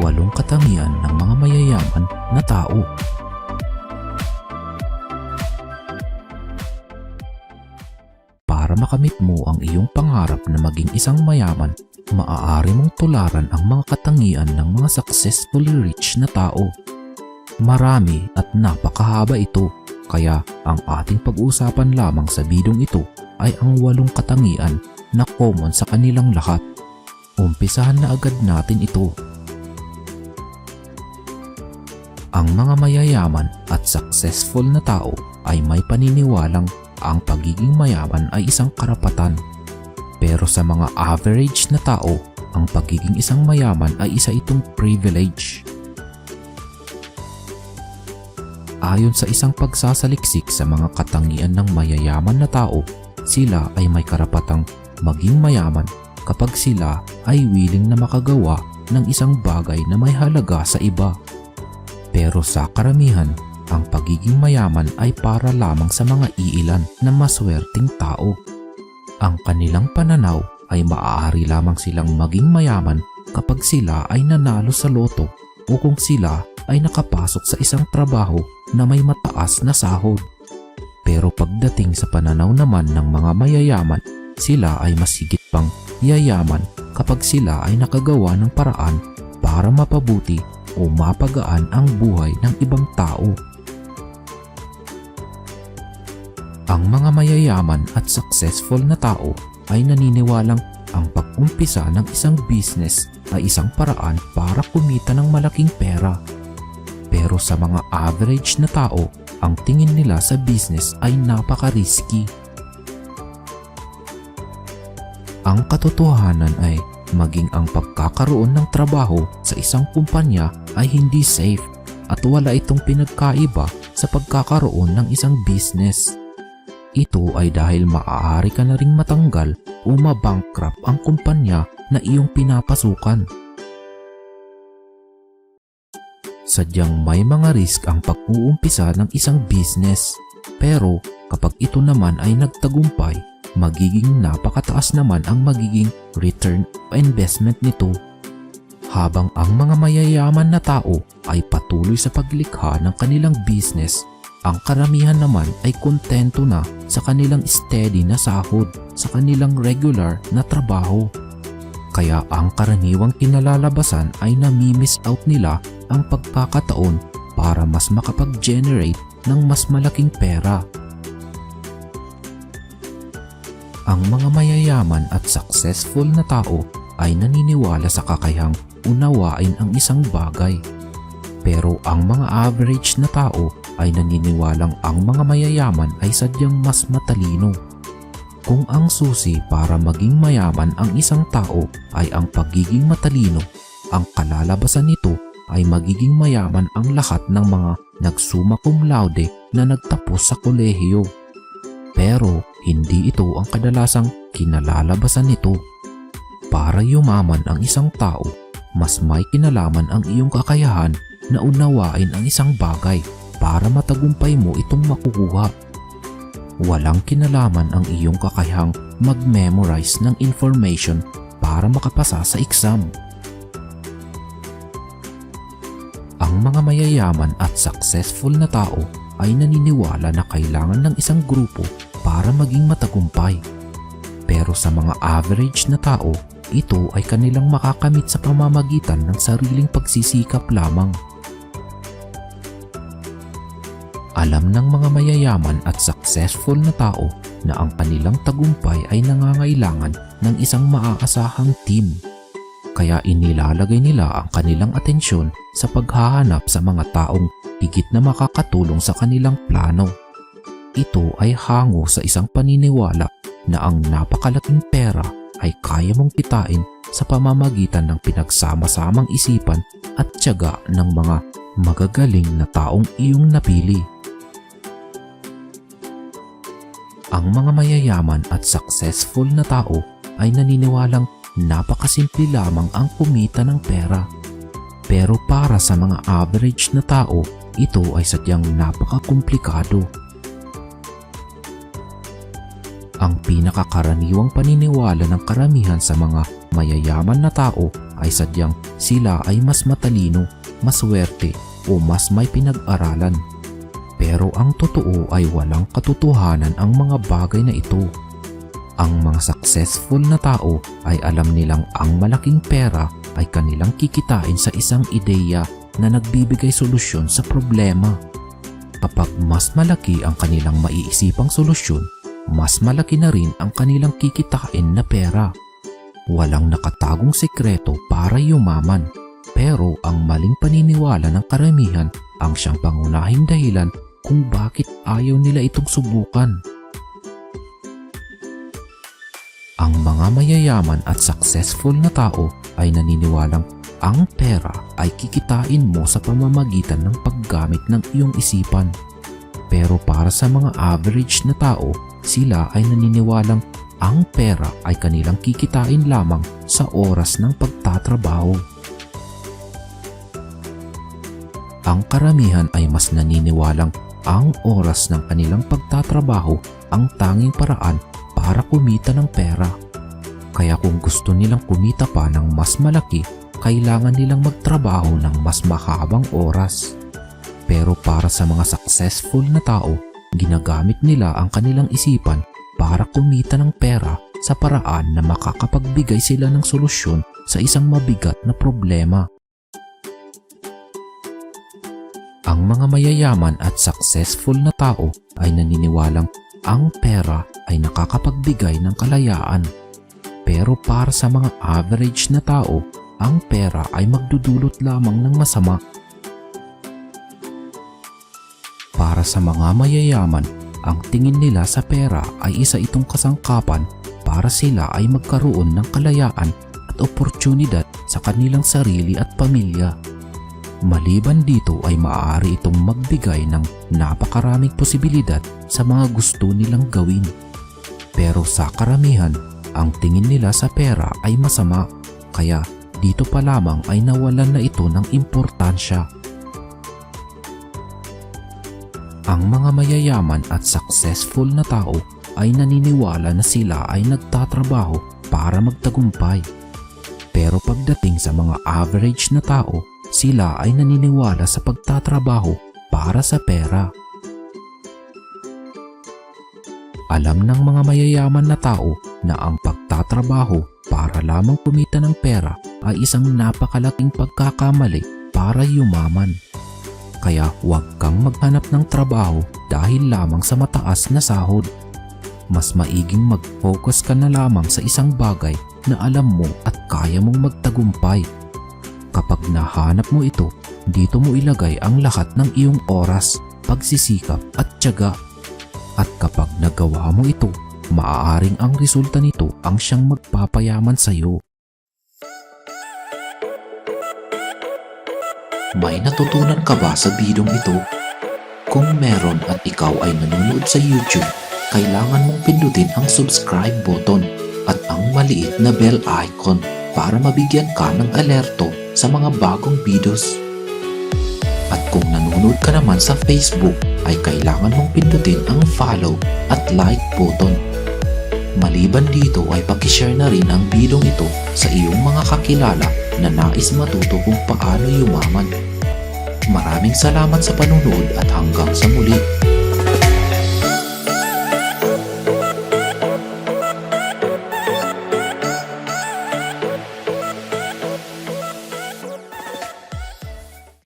walong katangian ng mga mayayaman na tao. Para makamit mo ang iyong pangarap na maging isang mayaman, maaari mong tularan ang mga katangian ng mga successfully rich na tao. Marami at napakahaba ito, kaya ang ating pag-uusapan lamang sa bidong ito ay ang walong katangian na common sa kanilang lahat. Umpisahan na agad natin ito. Ang mga mayayaman at successful na tao ay may paniniwalang ang pagiging mayaman ay isang karapatan. Pero sa mga average na tao, ang pagiging isang mayaman ay isa itong privilege. Ayon sa isang pagsasaliksik sa mga katangian ng mayayaman na tao, sila ay may karapatang maging mayaman kapag sila ay willing na makagawa ng isang bagay na may halaga sa iba. Pero sa karamihan, ang pagiging mayaman ay para lamang sa mga iilan na maswerteng tao. Ang kanilang pananaw ay maaari lamang silang maging mayaman kapag sila ay nanalo sa loto o kung sila ay nakapasok sa isang trabaho na may mataas na sahod. Pero pagdating sa pananaw naman ng mga mayayaman, sila ay masigit pang yayaman kapag sila ay nakagawa ng paraan para mapabuti o mapagaan ang buhay ng ibang tao. Ang mga mayayaman at successful na tao ay naniniwalang ang pag-umpisa ng isang business ay isang paraan para kumita ng malaking pera. Pero sa mga average na tao, ang tingin nila sa business ay napaka-risky. Ang katotohanan ay maging ang pagkakaroon ng trabaho sa isang kumpanya ay hindi safe at wala itong pinagkaiba sa pagkakaroon ng isang business. Ito ay dahil maaari ka na ring matanggal o mabankrupt ang kumpanya na iyong pinapasukan. Sadyang may mga risk ang pag-uumpisa ng isang business. Pero kapag ito naman ay nagtagumpay, magiging napakataas naman ang magiging return o investment nito. Habang ang mga mayayaman na tao ay patuloy sa paglikha ng kanilang business, ang karamihan naman ay kontento na sa kanilang steady na sahod sa kanilang regular na trabaho. Kaya ang karaniwang kinalalabasan ay nami-miss out nila ang pagkakataon para mas makapag-generate ng mas malaking pera. Ang mga mayayaman at successful na tao ay naniniwala sa kakayahang unawain ang isang bagay. Pero ang mga average na tao ay naniniwalang ang mga mayayaman ay sadyang mas matalino. Kung ang susi para maging mayaman ang isang tao ay ang pagiging matalino, ang kalalabasan nito ay magiging mayaman ang lahat ng mga nagsuma cum laude na nagtapos sa kolehiyo. Pero hindi ito ang kadalasang kinalalabasan nito. Para yumaman ang isang tao, mas may kinalaman ang iyong kakayahan na unawain ang isang bagay para matagumpay mo itong makukuha. Walang kinalaman ang iyong kakayahang mag-memorize ng information para makapasa sa exam. Ang mga mayayaman at successful na tao ay naniniwala na kailangan ng isang grupo para maging matagumpay. Pero sa mga average na tao, ito ay kanilang makakamit sa pamamagitan ng sariling pagsisikap lamang. Alam ng mga mayayaman at successful na tao na ang kanilang tagumpay ay nangangailangan ng isang maaasahang team. Kaya inilalagay nila ang kanilang atensyon sa paghahanap sa mga taong higit na makakatulong sa kanilang plano. Ito ay hango sa isang paniniwala na ang napakalaking pera ay kaya mong kitain sa pamamagitan ng pinagsama-samang isipan at tiyaga ng mga magagaling na taong iyong napili. Ang mga mayayaman at successful na tao ay naniniwalang napakasimple lamang ang kumita ng pera. Pero para sa mga average na tao, ito ay sadyang napakakomplikado. Ang pinakakaraniwang paniniwala ng karamihan sa mga mayayaman na tao ay sadyang sila ay mas matalino, maswerte o mas may pinag-aralan. Pero ang totoo ay walang katotohanan ang mga bagay na ito. Ang mga successful na tao ay alam nilang ang malaking pera ay kanilang kikitain sa isang ideya na nagbibigay solusyon sa problema. Kapag mas malaki ang kanilang maiisipang solusyon, mas malaki na rin ang kanilang kikitain na pera. Walang nakatagong sekreto para yumaman, pero ang maling paniniwala ng karamihan ang siyang pangunahing dahilan kung bakit ayaw nila itong subukan. Ang mga mayayaman at successful na tao ay naniniwalang ang pera ay kikitain mo sa pamamagitan ng paggamit ng iyong isipan. Pero para sa mga average na tao, sila ay naniniwalang ang pera ay kanilang kikitain lamang sa oras ng pagtatrabaho. Ang karamihan ay mas naniniwalang ang oras ng kanilang pagtatrabaho ang tanging paraan para kumita ng pera. Kaya kung gusto nilang kumita pa ng mas malaki, kailangan nilang magtrabaho ng mas mahabang oras. Pero para sa mga successful na tao, ginagamit nila ang kanilang isipan para kumita ng pera sa paraan na makakapagbigay sila ng solusyon sa isang mabigat na problema. Ang mga mayayaman at successful na tao ay naniniwalang ang pera ay nakakapagbigay ng kalayaan. Pero para sa mga average na tao, ang pera ay magdudulot lamang ng masama. Para sa mga mayayaman, ang tingin nila sa pera ay isa itong kasangkapan para sila ay magkaroon ng kalayaan at oportunidad sa kanilang sarili at pamilya. Maliban dito ay maaari itong magbigay ng napakaraming posibilidad sa mga gusto nilang gawin. Pero sa karamihan, ang tingin nila sa pera ay masama kaya dito pa lamang ay nawalan na ito ng importansya. Ang mga mayayaman at successful na tao ay naniniwala na sila ay nagtatrabaho para magtagumpay. Pero pagdating sa mga average na tao, sila ay naniniwala sa pagtatrabaho para sa pera. Alam ng mga mayayaman na tao na ang pagtatrabaho para lamang kumita ng pera ay isang napakalaking pagkakamali para yumaman. Kaya huwag kang maghanap ng trabaho dahil lamang sa mataas na sahod. Mas maiging mag-focus ka na lamang sa isang bagay na alam mo at kaya mong magtagumpay. Kapag nahanap mo ito, dito mo ilagay ang lahat ng iyong oras, pagsisikap at tiyaga. At kapag nagawa mo ito, maaaring ang resulta nito ang siyang magpapayaman sa iyo. May natutunan ka ba sa bidong ito? Kung meron at ikaw ay nanonood sa YouTube, kailangan mong pindutin ang subscribe button at ang maliit na bell icon para mabigyan ka ng alerto sa mga bagong videos. At kung nanonood ka naman sa Facebook, ay kailangan mong pindutin ang follow at like button. Maliban dito ay pakishare na rin ang bidong ito sa iyong mga kakilala na nais matuto kung paano yumaman. Maraming salamat sa panunood at hanggang sa muli.